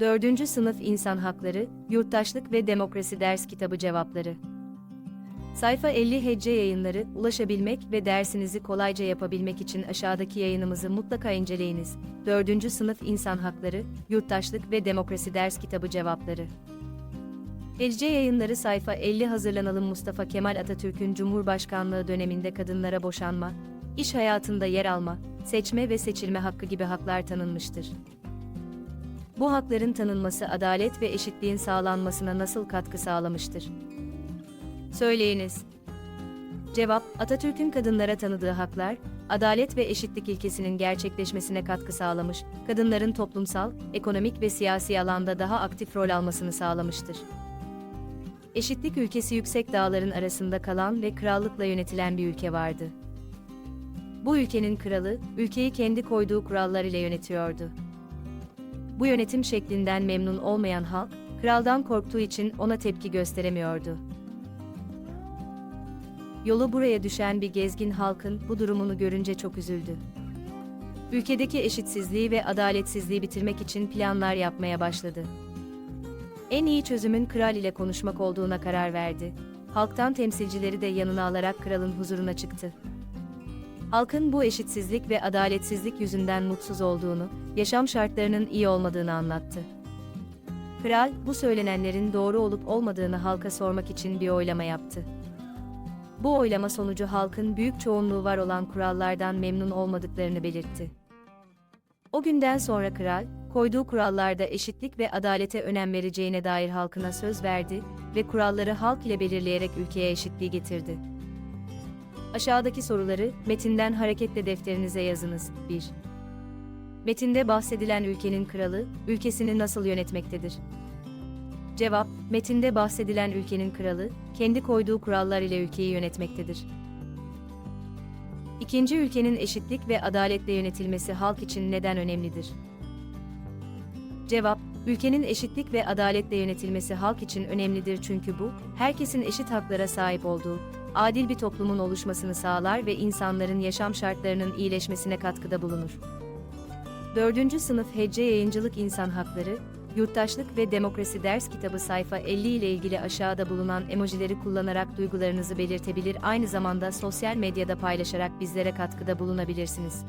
4. Sınıf İnsan Hakları, Yurttaşlık ve Demokrasi Ders Kitabı Cevapları Sayfa 50 Hecce Yayınları, ulaşabilmek ve dersinizi kolayca yapabilmek için aşağıdaki yayınımızı mutlaka inceleyiniz. 4. Sınıf İnsan Hakları, Yurttaşlık ve Demokrasi Ders Kitabı Cevapları Hecce Yayınları sayfa 50 hazırlanalım Mustafa Kemal Atatürk'ün Cumhurbaşkanlığı döneminde kadınlara boşanma, iş hayatında yer alma, seçme ve seçilme hakkı gibi haklar tanınmıştır. Bu hakların tanınması adalet ve eşitliğin sağlanmasına nasıl katkı sağlamıştır? Söyleyiniz. Cevap, Atatürk'ün kadınlara tanıdığı haklar, adalet ve eşitlik ilkesinin gerçekleşmesine katkı sağlamış, kadınların toplumsal, ekonomik ve siyasi alanda daha aktif rol almasını sağlamıştır. Eşitlik ülkesi yüksek dağların arasında kalan ve krallıkla yönetilen bir ülke vardı. Bu ülkenin kralı, ülkeyi kendi koyduğu kurallar ile yönetiyordu. Bu yönetim şeklinden memnun olmayan halk, kraldan korktuğu için ona tepki gösteremiyordu. Yolu buraya düşen bir gezgin halkın bu durumunu görünce çok üzüldü. Ülkedeki eşitsizliği ve adaletsizliği bitirmek için planlar yapmaya başladı. En iyi çözümün kral ile konuşmak olduğuna karar verdi. Halktan temsilcileri de yanına alarak kralın huzuruna çıktı. Halkın bu eşitsizlik ve adaletsizlik yüzünden mutsuz olduğunu, yaşam şartlarının iyi olmadığını anlattı. Kral, bu söylenenlerin doğru olup olmadığını halka sormak için bir oylama yaptı. Bu oylama sonucu halkın büyük çoğunluğu var olan kurallardan memnun olmadıklarını belirtti. O günden sonra kral, koyduğu kurallarda eşitlik ve adalete önem vereceğine dair halkına söz verdi ve kuralları halk ile belirleyerek ülkeye eşitliği getirdi. Aşağıdaki soruları metinden hareketle defterinize yazınız. 1. Metinde bahsedilen ülkenin kralı, ülkesini nasıl yönetmektedir? Cevap, metinde bahsedilen ülkenin kralı, kendi koyduğu kurallar ile ülkeyi yönetmektedir. İkinci ülkenin eşitlik ve adaletle yönetilmesi halk için neden önemlidir? Cevap, ülkenin eşitlik ve adaletle yönetilmesi halk için önemlidir çünkü bu, herkesin eşit haklara sahip olduğu, adil bir toplumun oluşmasını sağlar ve insanların yaşam şartlarının iyileşmesine katkıda bulunur. 4. Sınıf Hecce Yayıncılık İnsan Hakları, Yurttaşlık ve Demokrasi Ders Kitabı sayfa 50 ile ilgili aşağıda bulunan emojileri kullanarak duygularınızı belirtebilir aynı zamanda sosyal medyada paylaşarak bizlere katkıda bulunabilirsiniz.